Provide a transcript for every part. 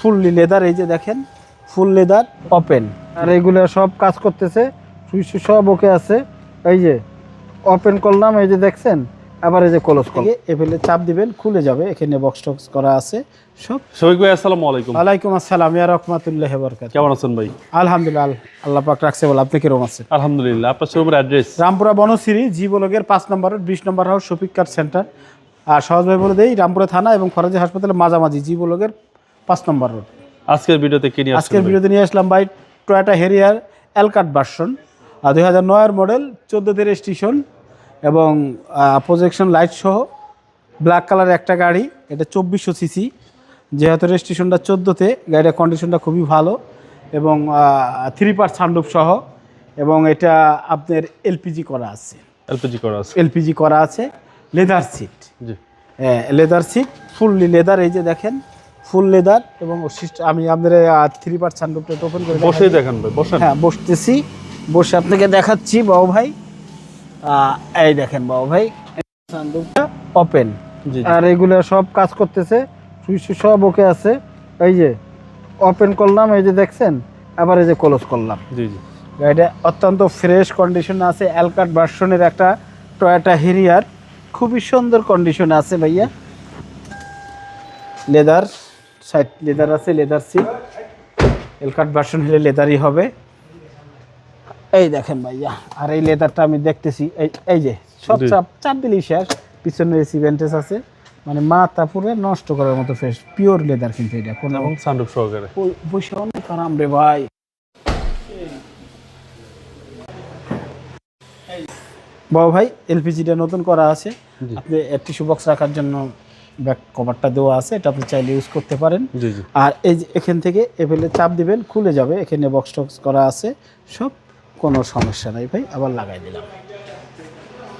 Fully leather এই যে দেখেন ফুল লেদার ওপেন আর এগুলো সব কাজ করতেছে সুইচ সব ওকে আছে। এই যে ওপেন করলাম এই যে দেখছেন আবার এই যে ক্লোজ করলাম। এফেলে চাপ দিবেন খুলে যাবে এখানে বক্স টক্স করা আছে সব। ভাই আসসালামু আলাইকুম। ওয়ালাইকুম আসসালাম ইয়া রহমাতুল্লাহ বরকাত কেমন আছেন ভাই? আলহামদুলিল্লাহ আল্লাহ পাক রাখছে বলে আপনি কীরকম আছেন? আলহামদুলিল্লাহ আপনার শোরুমের অ্যাড্রেস রামপুরা বনশ্রী জি ব্লকের পাঁচ নম্বর বিশ নম্বর হাউস শফিক কার সেন্টার। আর সহজ ভাই বলে দেই রামপুরা থানা এবং ফরাজি হাসপাতালের মাঝামাঝি জি ব্লকের পাঁচ নম্বর রোড। আজকের ভিডিওতে কি নিয়ে আজকের ভিডিওতে নিয়ে আসলাম বাই টয়োটা হেরিয়ার এলকাট ভার্সন আর দুই হাজার নয়ের মডেল চোদ্দোতে রেজিস্ট্রেশন এবং প্রজেকশন লাইট সহ ব্ল্যাক কালার একটা গাড়ি এটা চব্বিশশো সিসি যেহেতু রেজিস্ট্রেশনটা চোদ্দোতে গাড়িটার কন্ডিশনটা খুবই ভালো এবং থ্রি পার্ট সানরুফ সহ এবং এটা আপনার এলপিজি করা আছে। এলপিজি করা আছে। এলপিজি করা আছে লেদার সিট জি। লেদার সিট ফুললি লেদার এই যে দেখেন ফুল লেদার এবং আমি আপনাদের থ্রি পার্ট সানরুফটা ওপেন করে। বসেই দেখেন ভাই বসেন। হ্যাঁ বসতেছি। বসে আপনাকে দেখাচ্ছি বাবু ভাই। এই দেখেন বাবু ভাই সানরুফটা ওপেন। আর এগুলো সব কাজ করতেছে সুইচ সব ওকে আছে। এই যে ওপেন করলাম এই যে দেখছেন আবার এই যে ক্লোজ করলাম। জি জি। গাড়িটা অত্যন্ত ফ্রেশ কন্ডিশনে আছে অ্যালকাট ভার্সনের একটা টয়োটা হেরিয়ার খুবই সুন্দর কন্ডিশনে আছে ভাইয়া। লেদার সাইড লেদার আছে লেদার সিট এলকাট ভার্সন হলে লেদারই হবে। এই দেখেন ভাইয়া আর এই লেদারটা আমি দেখতেছি এই এই যে সব চাপ চাপ দিলেই শেষ। পিছনে এসি ভেন্টেজ আছে। মানে মাথা পুরো নষ্ট করার মতো ফ্রেশ পিওর লেদার কিন্তু এটা কোনো এবং সানরুফ সহকারে। বসে অনেক আরাম রে ভাই। বাবু ভাই এলপিজিটা নতুন করা আছে। আপনি টিস্যু বক্স রাখার জন্য ব্যাক কভারটা দেওয়া আছে এটা আপনি চাইলে ইউজ করতে পারেন। আর এই যে এখান থেকে এভেলে চাপ দিবেন খুলে যাবে এখানে বক্স টক্স করা আছে সব কোনো সমস্যা নাই ভাই আবার লাগাই দিলাম।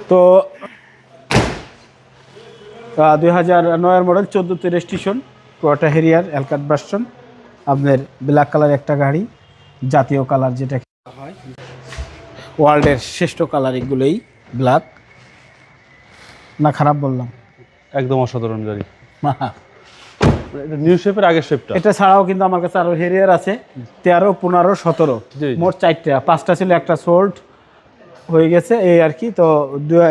তো দুই হাজার নয়ের মডেল চোদ্দোতে রেজিস্ট্রেশন টয়োটা হেরিয়ার অ্যালকাট ভার্সন আপনার ব্ল্যাক কালার একটা গাড়ি জাতীয় কালার যেটা হয় ওয়ার্ল্ডের শ্রেষ্ঠ কালার এগুলোই ব্ল্যাক না খারাপ বললাম। একদম অসাধারণ গাড়ি। এটা নিউ শেপের আগের শেপটা এটা ছাড়াও কিন্তু আমার কাছে আরও হেরিয়ার আছে তেরো পনেরো সতেরো। মোট চারটা। পাঁচটা ছিল একটা হয়ে গেছে এই আর কি। তো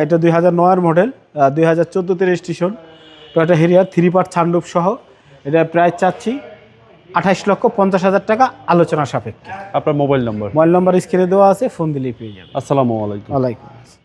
এটা দুই হাজার নয়ের মডেল দুই হাজার চোদ্দোতে রেজিস্ট্রেশন তো এটা হেরিয়ার থ্রি পার্ট সহ। এটা প্রায় চাচ্ছি আঠাইশ লক্ষ পঞ্চাশ হাজার টাকা আলোচনা সাপেক্ষে। আপনার মোবাইল নাম্বার মোবাইল নম্বর স্ক্রিনে দেওয়া আছে ফোন দিলেই পেয়ে যাবে আসসালামু আলাইকুম। ওয়ালাইকুম আসসালাম।